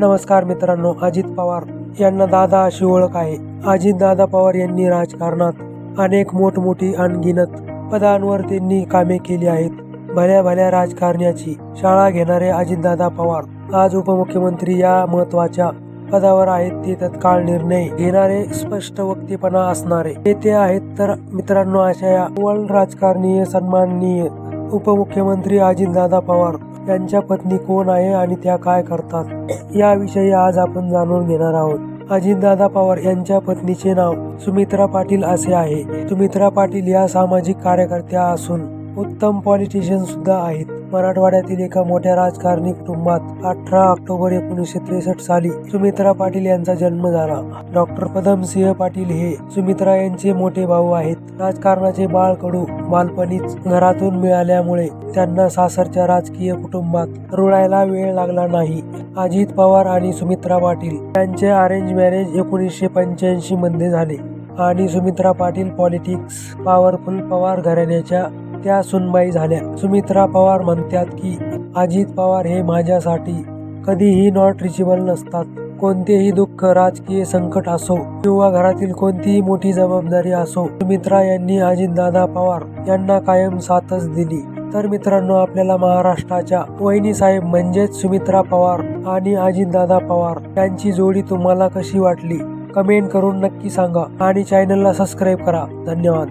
नमस्कार मित्रांनो अजित पवार यांना दादा अशी ओळख आहे. अजित दादा पवार यांनी राजकारणात अनेक मोठमोठी अनगिनत पदांवर त्यांनी कामे केली आहेत. भल्या भल्या राजकारण्याची शाळा घेणारे अजितदादा पवार आज उपमुख्यमंत्री या महत्त्वाच्या पदावर आहेत. ते तत्काळ निर्णय घेणारे स्पष्ट वक्तेपणा असणारे. ते आहेत तर मित्रांनो अशा या वर्ल्ड राजकारणीय सन्माननीय उपमुख्यमंत्री अजितदादा पवार त्यांच्या पत्नी कोण आहे आणि त्या काय करतात याविषयी आज आपण जाणून घेणार आहोत. अजितदादा पवार यांच्या पत्नीचे नाव सुमित्रा पाटील असे आहे. सुमित्रा पाटील या सामाजिक कार्यकर्त्या असून उत्तम पॉलिटिशियन सुद्धा आहेत. मराठवाड्यातील एका मोठ्या राजकारणी कुटुंबात अठरा ऑक्टोबर एकोणीसशे त्रेसष्ट साली सुमित्रा पाटील यांचा जन्म झाला. डॉक्टर पदमसिंह पाटील हे सुमित्रा यांचे मोठे भाऊ आहेत. राजकारणाचे बाळ कडू बालपणीच घरातून मिळाल्यामुळे त्यांना सासरच्या राजकीय कुटुंबात रुळायला वेळ लागला नाही. अजित पवार आणि सुमित्रा पाटील यांचे अरेंज मॅरेज एकोणीसशे पंच्याऐंशी मध्ये झाले. आणि सुमित्रा पाटील पॉलिटिक्स पॉवरफुल पवार घराण्याच्या त्या सुनबाई झाल्या. सुमित्रा पवार म्हणतात की अजित पवार हे माझ्यासाठी कधीही नॉट रिचेबल नसतात. कोणतेही दुःख राजकीय संकट असो किंवा घरातील कोणतीही मोठी जबाबदारी असो. सुमित्रा यांनी अजितदादा पवार यांना कायम साथच दिली. तर मित्रांनो आपल्याला महाराष्ट्राच्या वहिनी साहेब म्हणजेच सुमित्रा पवार आणि अजितदादा पवार यांची जोडी तुम्हाला कशी वाटली? कमेंट करून नक्की सांगा आणि चॅनलला सबस्क्राईब करा. धन्यवाद.